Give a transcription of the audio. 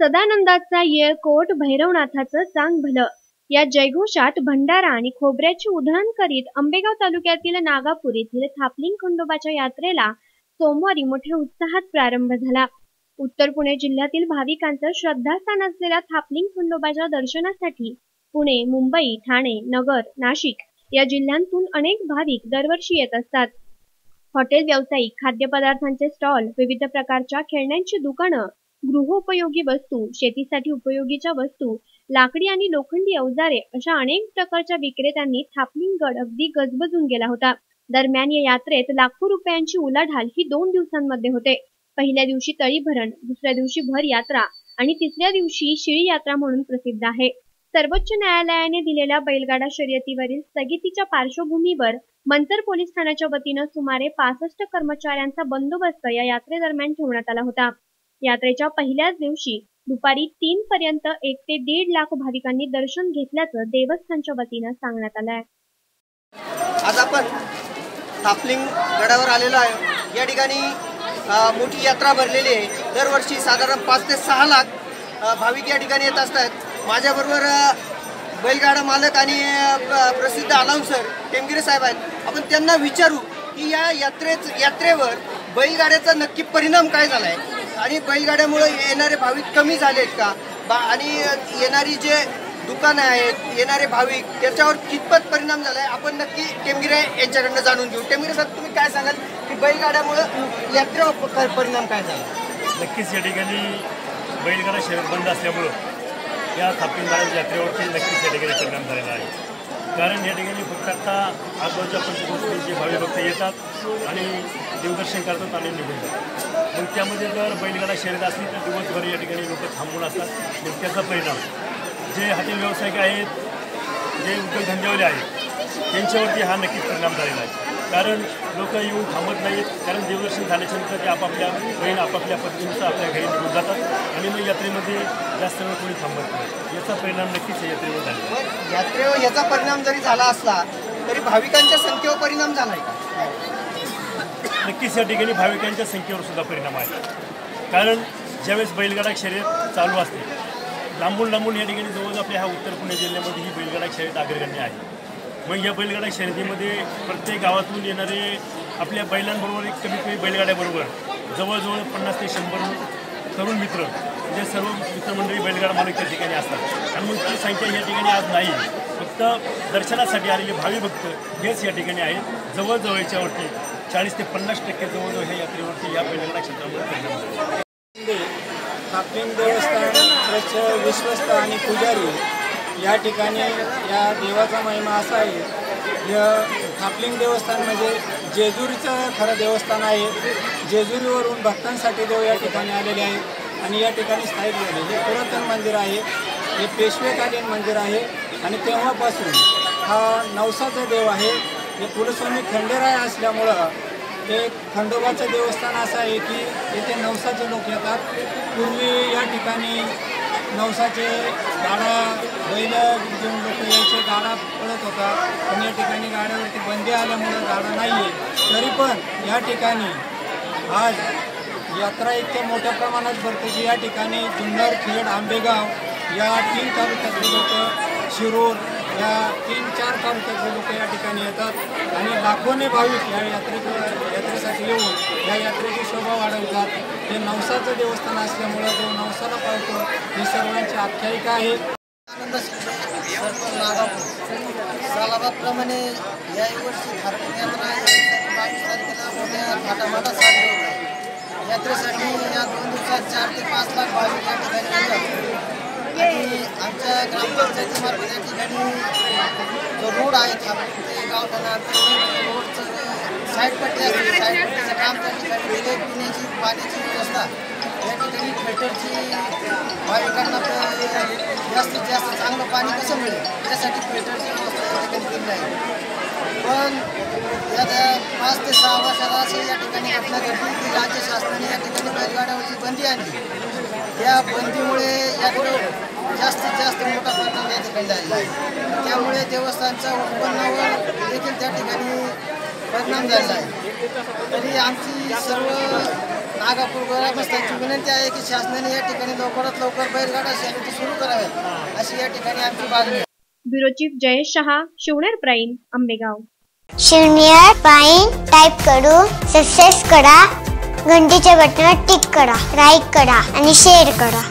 सदानंदाचा येळकोट भैरवनाथाचं सांग भलं. या जयघोषात भंडारा आणि खोबऱ्याची उधळण करीत आंबेगाव तालुक्यातील नागापूर येथील थापलिंग खंडोबाच्या यात्रेला सोमवारी मोठ्या उत्साहात प्रारंभ झाला. उत्तर पुणे जिल्ह्यातील भाविकांचं श्रद्धास्थान असलेल्या थापलिंग खंडोबाच्या दर्शनासाठी पुणे मुंबई ठाणे नगर नाशिक या जिल्ह्यांतून अनेक भाविक दरवर्षी येत असतात. हॉटेल व्यावसायिक खाद्यपदार्थांचे स्टॉल विविध प्रकारच्या खेळण्यांची दुकानं गृहोपयोगी वस्तू शेतीसाठी उपयोगीच्या वस्तू लाकडी आणि लोखंडी अवजारे अशा अनेक प्रकारच्या विक्रेत्यांनी थापलिंग गड अगदी गजबजून गेला होता. दरम्यान या यात्रेत लाखो रुपयांची उलाढाल ही दोन दिवसांमध्ये होते. पहिल्या दिवशी तळीभरण दुसऱ्या दिवशी भर यात्रा आणि तिसऱ्या दिवशी शिळी यात्रा म्हणून प्रसिद्ध आहे. सर्वोच्च न्यायालयाने दिलेल्या बैलगाडा शर्यतीवरील स्थगितीच्या पार्श्वभूमीवर मंतर पोलीस ठाण्याच्या वतीनं सुमारे पासष्ट कर्मचाऱ्यांचा बंदोबस्त या यात्रेदरम्यान ठेवण्यात आला होता. यात्रेच्या पहिल्याच दिवशी दुपारी तीन पर्यंत एक ते दीड लाख भाविकांनी दर्शन घेतल्याचं देवस्थानच्या वतीनं सांगण्यात आलं आहे. आज आपण तापलिंग गडावर आलेलो आहे. या ठिकाणी मोठी यात्रा भरलेली आहे. दरवर्षी साधारण पाच ते सहा लाख भाविक या ठिकाणी येत असतात. माझ्याबरोबर बैलगाडा मालक आणि प्रसिद्ध अनाऊन्सर टेमगिरे साहेब आहेत. आपण त्यांना विचारू की या यात्रेच यात्रेवर बैलगाड्याचा नक्की परिणाम काय झाला आहे आणि बैलगाड्यामुळे येणारे भाविक कमी झालेत का? बा आणि येणारी जे दुकानं आहेत येणारे भाविक त्याच्यावर कितपत परिणाम झाला आहे आपण नक्की टेमगिरे यांच्याकडनं जाणून घेऊ. टेमगिरे साहेब तुम्ही काय सांगाल की बैलगाड्यामुळं यात्रेवर परिणाम काय झाला? नक्कीच या ठिकाणी बैलगाडा शहर बंद असल्यामुळं या थापिंग यात्रेवरती नक्कीच या ठिकाणी परिणाम झालेला आहे. कारण या ठिकाणी फक्त आता आजबाजूच्या पंचकृष्टीचे भावी भक्त येतात आणि देवदर्शन करतात आणि निघून जातात. मग त्यामध्ये जर बैलगाडा शर्यत असली तर दिवसभर या ठिकाणी लोक थांबून असतात. मग त्याचा परिणाम. जे हॉटेल व्यावसायिक आहेत जे उद्योगधंदेवाले आहेत त्यांच्यावरती हा नक्कीच परिणाम झालेला आहे. कारण लोक येऊन थांबत नाहीत. कारण देवदर्शन झाल्याच्यानंतर ते आपापल्या बहीण आपापल्या पद्धतीनुसार आपल्या घरी निघून जातात. आणि मग यात्रेमध्ये जास्त वेळ कोणी थांबत नाही. याचा परिणाम नक्कीच या यात्रेवर मग यात्रेवर याचा परिणाम जरी झाला असला तरी भाविकांच्या संख्येवर परिणाम झाला आहे नक्कीच या ठिकाणी भाविकांच्या संख्येवर सुद्धा परिणाम आहे. कारण ज्यावेळेस बैलगाडा शर्यत चालू असते लांबून लांबून या ठिकाणी जवळ आपल्या ह्या उत्तर पुणे जिल्ह्यामध्ये ही बैलगाडा शर्यत अग्रगण्य आहे. मग या बैलगाडा शर्यतीमध्ये प्रत्येक गावातून येणारे आपल्या बैलांबरोबर एक कमीत कमी बैलगाड्याबरोबर जवळजवळ पन्नास ते शंभर तरुण मित्र जे सर्व मित्रमंडळी बैलगाडा मालक त्या ठिकाणी असतात. आणि मग ती संख्या या ठिकाणी आज नाही. फक्त दर्शनासाठी आलेले भावी भक्त हेच या ठिकाणी आहेत. जवळजवळच्यावरती चाळीस ते पन्नास टक्के जवळजवळ ह्या यात्रेवरती या बैलगाडा क्षेत्रामध्ये परिणाम झाला. देवस्थान विश्वस्त आणि पुजारी या ठिकाणी या देवाचा महिमा असा आहे. या खापलिंग देवस्थान म्हणजे जेजुरीचं खरं देवस्थान आहे. जेजुरीवरून भक्तांसाठी देव या ठिकाणी आलेले आहेत आणि या ठिकाणी स्थायिक झाले. हे पुरातन मंदिर आहे. हे पेशवेकालीन मंदिर आहे. आणि तेव्हापासून हा नवसाचा देव आहे. हे कुलस्वामी खंडेराय असल्यामुळं हे खंडोबाचं देवस्थान असं आहे की येथे नवसाचे लोक येतात. पूर्वी या ठिकाणी नवसाचे गाडा बैल घेऊन लोक यायचे गाडा पळत होता. पण या ठिकाणी गाड्यावरती बंदी आल्यामुळं गाडा नाही आहे तरी पण या ठिकाणी आज यात्रा इतक्या मोठ्या प्रमाणात भरते की या ठिकाणी जुन्नर खेड आंबेगाव या तीन तालुक्यातले लोक शिरूर या तीन चार तालुक्यातले लोक या ठिकाणी येतात. आणि लाखोने भाविक या यात्रे यात्रेसाठी येऊन या यात्रेची शोभा वाढवतात. हे नवसाचं देवस्थान असल्यामुळं तो नवसाला आख्यायिका आहे आनंद सालाबादप्रमाणे याही वर्षी धार्मिक यात्रा बावीस तारखेला मोठ्या थाटामाटात साजरी होत आहे. यात्रेसाठी या दोन दिवसात चार ते पाच लाख भाविक या ठिकाणी येतात. आणि आमच्या ग्रामपंचायतीमार्फत या ठिकाणी जो रोड आहे थापी ते गावठाणा रोडचं साईड पट्टी असते साईड पट्टीचं काम त्या ठिकाणी पिण्याची पाण्याची व्यवस्था या ठिकाणी फिल्टरची भाविकांना जास्तीत जास्त चांगलं पाणी कसं मिळेल? त्यासाठी फिल्टरची व्यवस्था या ठिकाणी केली आहे. पण या त्या पाच ते सहा वर्षाला अशी या ठिकाणी घटना घडली की राज्य शासनाने या ठिकाणी बैलगाड्यावरची बंदी आणली. त्या बंदीमुळे याकडे जास्तीत जास्त मोठा परिणाम या ठिकाणी झालेला आहे. त्यामुळे देवस्थानच्या उत्पन्नावर देखील त्या ठिकाणी परिणाम झालेला आहे. तरी आमची सर्व नागापूर ग्रामस्थांची विनंती आहे की शासनाने या ठिकाणी लवकरात लवकर बैलगाडा शर्यती सुरू कराव्यात अशी या ठिकाणी आमची मागणी bureau chief Jayesh Shah Shivner prime Ambegaon. शून्य पाईन टाईप करून सक्सेस करा. घंटीच्या बटनावर टिक करा लाईक करा आणि शेअर करा.